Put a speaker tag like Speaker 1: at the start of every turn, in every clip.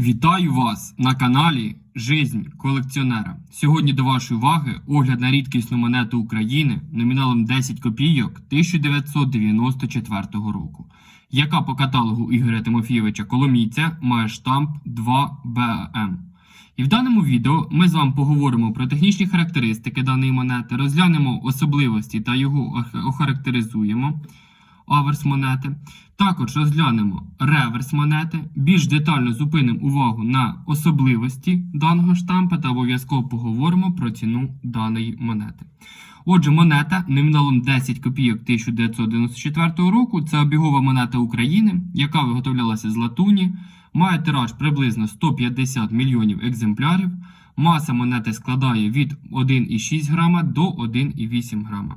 Speaker 1: Вітаю вас на каналі Жизнь колекціонера. Сьогодні до вашої уваги огляд на рідкісну монету України номіналом 10 копійок 1994 року, яка по каталогу Ігоря Тимофійовича Коломійця має штамп 2БМ. І в даному відео ми з вами поговоримо про технічні характеристики даної монети, розглянемо особливості та його ох- охарактеризуємо. Аверс монети. Також розглянемо реверс монети, більш детально зупинимо увагу на особливості даного штампа та обов'язково поговоримо про ціну даної монети. Отже, монета номіналом 10 копійок 1994 року це обігова монета України, яка виготовлялася з латуні, має тираж приблизно 150 мільйонів екземплярів. Маса монети складає від 1,6 грама до 1,8 грама.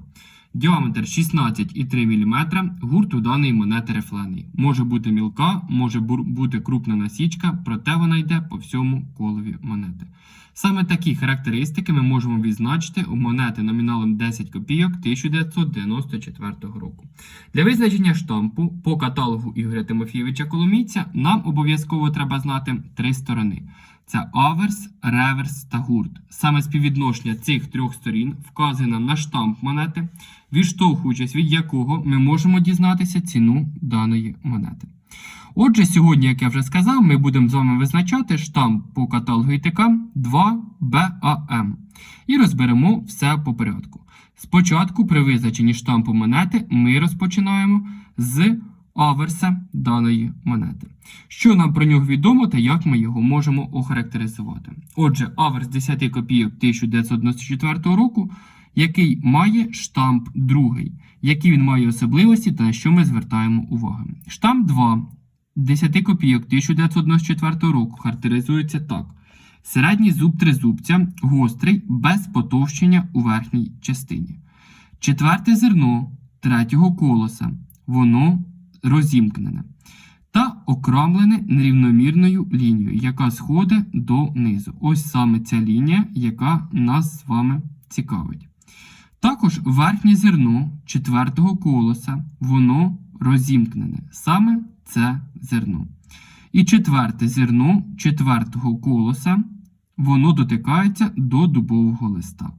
Speaker 1: Діаметр 16,3 мм, гурт у даної монети рифлений. Може бути мілка, може бути крупна насічка, проте вона йде по всьому колові монети. Саме такі характеристики ми можемо відзначити у монети номіналом 10 копійок 1994 року. Для визначення штампу по каталогу Ігоря Тимофійовича Коломійця нам обов'язково треба знати три сторони. Це аверс, реверс та гурт. Саме співвідношення цих трьох сторін вказує нам на штамп монети, відштовхуючись від якого ми можемо дізнатися ціну даної монети. Отже, сьогодні, як я вже сказав, ми будемо з вами визначати штамп по каталогу ІТК 2BAM і розберемо все по порядку. Спочатку, при визначенні штампу монети, ми розпочинаємо з аверса даної монети. Що нам про нього відомо та як ми його можемо охарактеризувати? Отже, аверс 10 копійок 1994 року, який має штамп другий, які він має особливості та на що ми звертаємо увагу. Штамп 2 10 копійок 1994 року характеризується так. Середній зуб тризубця гострий без потовщення у верхній частині. Четверте зерно третього колоса, воно розімкнене та окрамлене нерівномірною лінією, яка сходить донизу. Ось саме ця лінія, яка нас з вами цікавить. Також верхнє зерно четвертого колоса, воно розімкнене. Саме це зерно. І четверте зерно четвертого колоса, воно дотикається до дубового листа.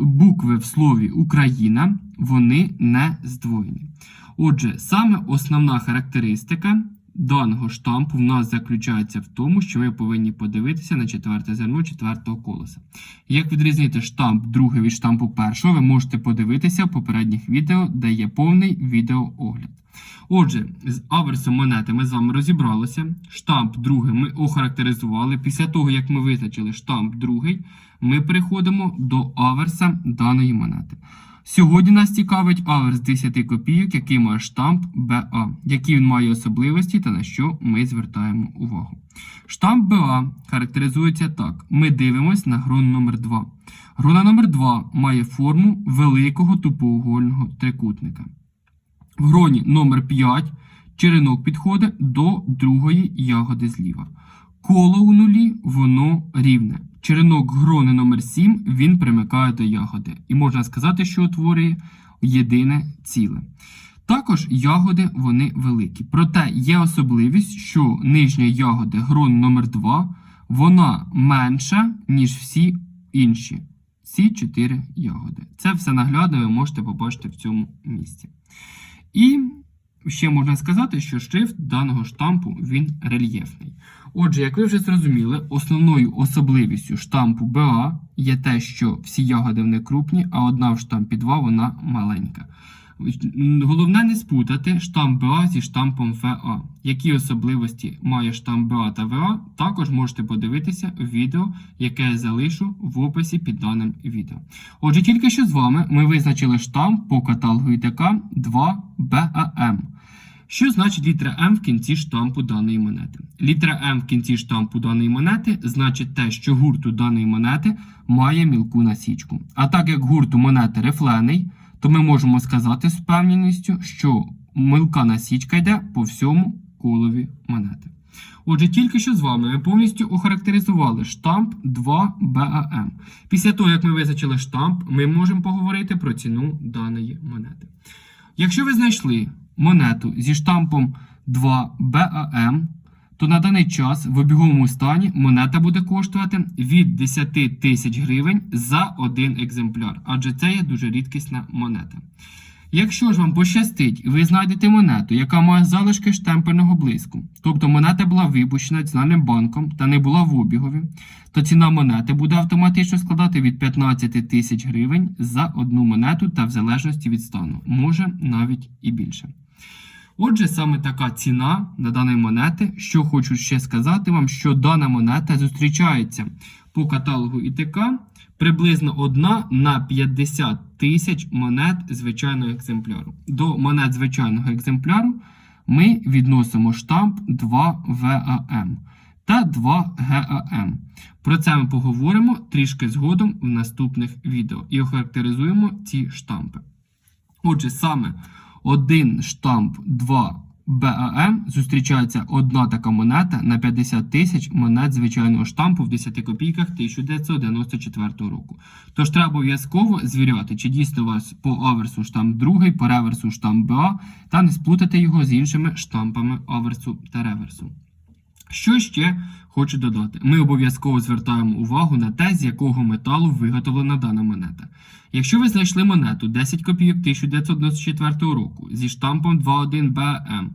Speaker 1: Букви в слові Україна вони не здвоєні. Отже, саме основна характеристика даного штампу в нас заключається в тому, що ми повинні подивитися на четверте зерно четвертого колеса. Як відрізнити штамп другий від штампу першого, ви можете подивитися в попередніх відео, де є повний відеоогляд. Отже, з аверсом монети ми з вами розібралися. Штамп другий ми охарактеризували. Після того, як ми визначили штамп другий, ми переходимо до аверса даної монети. Сьогодні нас цікавить аверс 10 копійок, який має штамп БА, які він має особливості та на що ми звертаємо увагу. Штамп БА характеризується так: ми дивимося на грон номер 2 Грона номер 2 має форму великого тупоугольного трикутника. В гроні номер 5 черенок підходить до другої ягоди зліва. Коло у нулі воно рівне. Черенок грони номер 7 він примикає до ягоди. І можна сказати, що утворює єдине ціле. Також ягоди вони великі. Проте є особливість, що нижня ягода грон номер 2 вона менша, ніж всі інші. Ці чотири ягоди. Це все наглядно ви можете побачити в цьому місці. І ще можна сказати, що шрифт даного штампу він рельєфний. Отже, як ви вже зрозуміли, основною особливістю штампу БА є те, що всі ягоди вони крупні, а одна в штампі 2 вона маленька. Головне не спутати штамп БА зі штампом ВА. Які особливості має штамп БА та ВА, також можете подивитися в відео, яке я залишу в описі під даним відео. Отже, тільки що з вами ми визначили штамп по каталогу ІТК 2BAM. Що значить літера М в кінці штампу даної монети? Літера М в кінці штампу даної монети значить те, що гурт у даної монети має мілку насічку. А так як гурт у монети рифлений, то ми можемо сказати з впевненістю, що мілка насічка йде по всьому колові монети. Отже, тільки що з вами ми повністю охарактеризували штамп 2BAM. Після того, як ми визначили штамп, ми можемо поговорити про ціну даної монети. Якщо ви знайшли монету зі штампом 2BAM, то на даний час в обіговому стані монета буде коштувати від 10 тисяч гривень за один екземпляр, адже це є дуже рідкісна монета. Якщо ж вам пощастить, і ви знайдете монету, яка має залишки штемпельного блиску, тобто монета була випущена Національним банком та не була в обігові, то ціна монети буде автоматично складати від 15 тисяч гривень за одну монету та в залежності від стану, може навіть і більше. Отже, саме така ціна на даної монети. Що хочу ще сказати вам, що дана монета зустрічається по каталогу ІТК приблизно одна на 50 тисяч монет звичайного екземпляру. До монет звичайного екземпляру ми відносимо штамп 2 ВАМ та 2 ГАМ. Про це ми поговоримо трішки згодом в наступних відео і охарактеризуємо ці штампи. Отже, саме один штамп 2 БАМ зустрічається одна така монета на 50 тисяч монет звичайного штампу в 10 копійках 1994 року. Тож треба обов'язково звіряти, чи дійсно у вас по аверсу штамп 2, по реверсу штамп БА, та не сплутати його з іншими штампами аверсу та реверсу. Що ще хочу додати? Ми обов'язково звертаємо увагу на те, з якого металу виготовлена дана монета. Якщо ви знайшли монету 10 копійок 1994 року зі штампом 21 BM,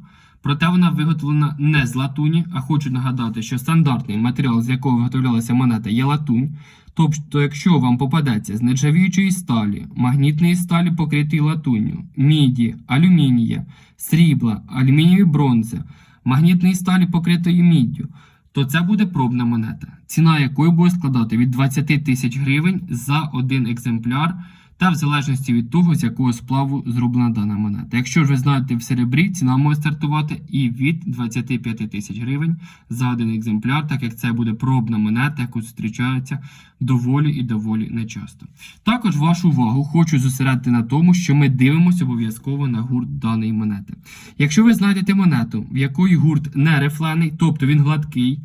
Speaker 1: проте вона виготовлена не з латуні, а хочу нагадати, що стандартний матеріал, з якого виготовлялася монета, є латунь. Тобто, якщо вам попадеться з нержавіючої сталі, магнітної сталі, покритої латунню, міді, алюмінія, срібла, алюмінієвої бронзи, магнітної сталі, покритої міддю, то це буде пробна монета, ціна якої буде складати від 20 тисяч гривень за один екземпляр, та в залежності від того, з якого сплаву зроблена дана монета. Якщо ж ви знаєте в серебрі, ціна може стартувати і від 25 тисяч гривень за один екземпляр, так як це буде пробна монета, яку зустрічається доволі і доволі нечасто. Також вашу увагу хочу зосередити на тому, що ми дивимося обов'язково на гурт даної монети. Якщо ви знайдете монету, в якої гурт не рифлений, тобто він гладкий,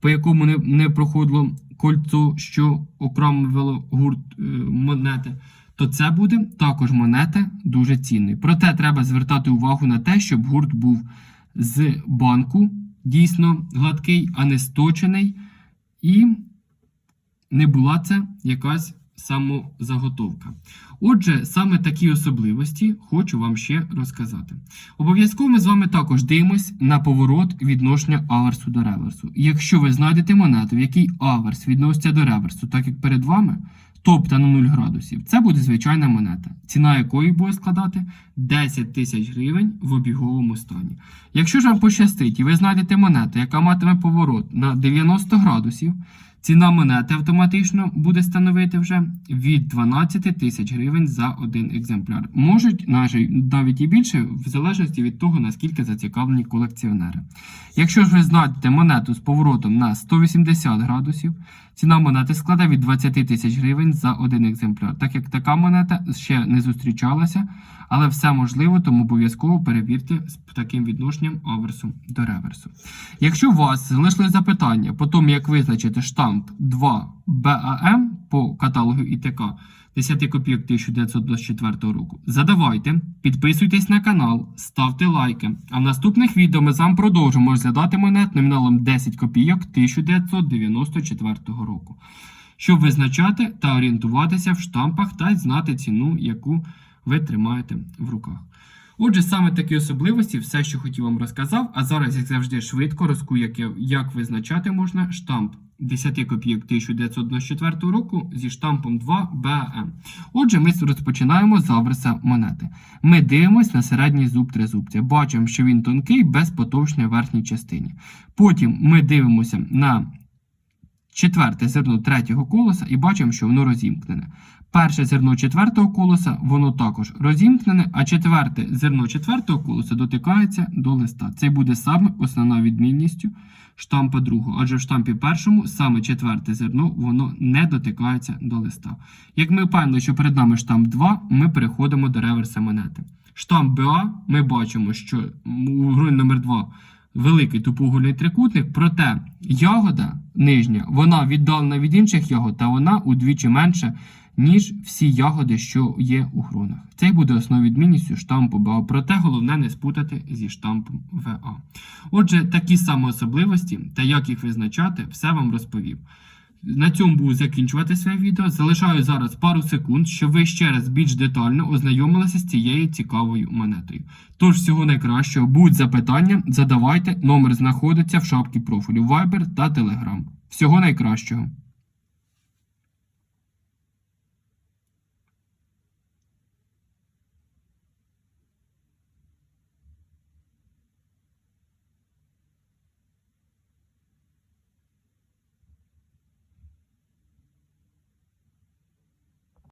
Speaker 1: по якому не, не проходило кольцо, що окремлювало гурт е, монети, то це буде також монета дуже цінною. Проте треба звертати увагу на те, щоб гурт був з банку дійсно гладкий, а не сточений, і не була це якась самозаготовка. Отже, саме такі особливості хочу вам ще розказати. Обов'язково ми з вами також дивимось на поворот відношення аверсу до реверсу. Якщо ви знайдете монету, в якій аверс відноситься до реверсу, так як перед вами, тобто на 0 градусів, це буде звичайна монета, ціна якої буде складати 10 тисяч гривень в обіговому стані. Якщо ж вам пощастить і ви знайдете монету, яка матиме поворот на 90 градусів, ціна монети автоматично буде становити вже від 12 тисяч гривень за один екземпляр. Можуть навіть і більше, в залежності від того, наскільки зацікавлені колекціонери. Якщо ж ви знайдете монету з поворотом на 180 градусів, ціна монети складе від 20 тисяч гривень за один екземпляр. Так як така монета ще не зустрічалася, але все можливо, тому обов'язково перевірте з таким відношенням аверсу до реверсу. Якщо у вас залишили запитання по тому, як визначити штамп 2 BAM по каталогу ІТК 10 копійок 1924 року, задавайте, підписуйтесь на канал, ставте лайки. А в наступних відео ми вами продовжимо розглядати монет номіналом 10 копійок 1994 року, щоб визначати та орієнтуватися в штампах та знати ціну, яку ви тримаєте в руках. Отже, саме такі особливості, все, що хотів вам розказав. А зараз, як завжди, швидко розкую, як, як визначати можна штамп 10 копійок 1994 року зі штампом 2 БАМ. Отже, ми розпочинаємо з аверса монети. Ми дивимося на середній зуб тризубця. Бачимо, що він тонкий, без потовщення верхній частині. Потім ми дивимося на четверте зерно третього колеса і бачимо, що воно розімкнене. Перше зерно четвертого колеса, воно також розімкнене, а четверте зерно четвертого колеса дотикається до листа. Це буде саме основна відмінністю штампа другого. Адже в штампі першому саме четверте зерно воно не дотикається до листа. Як ми впевнені, що перед нами штамп 2, ми переходимо до реверса монети. Штамп БА ми бачимо, що у гроль номер 2 великий тупоугольний трикутник, проте ягода нижня, вона віддалена від інших ягод, та вона удвічі менша ніж всі ягоди, що є у гронах. Це й буде основною відмінністю штампу БА. Проте головне не спутати зі штампом ВА. Отже, такі самі особливості та як їх визначати, все вам розповів. На цьому буду закінчувати своє відео. Залишаю зараз пару секунд, щоб ви ще раз більш детально ознайомилися з цією цікавою монетою. Тож, всього найкращого, будь запитання, задавайте, номер знаходиться в шапці профілю Viber та Telegram. Всього найкращого!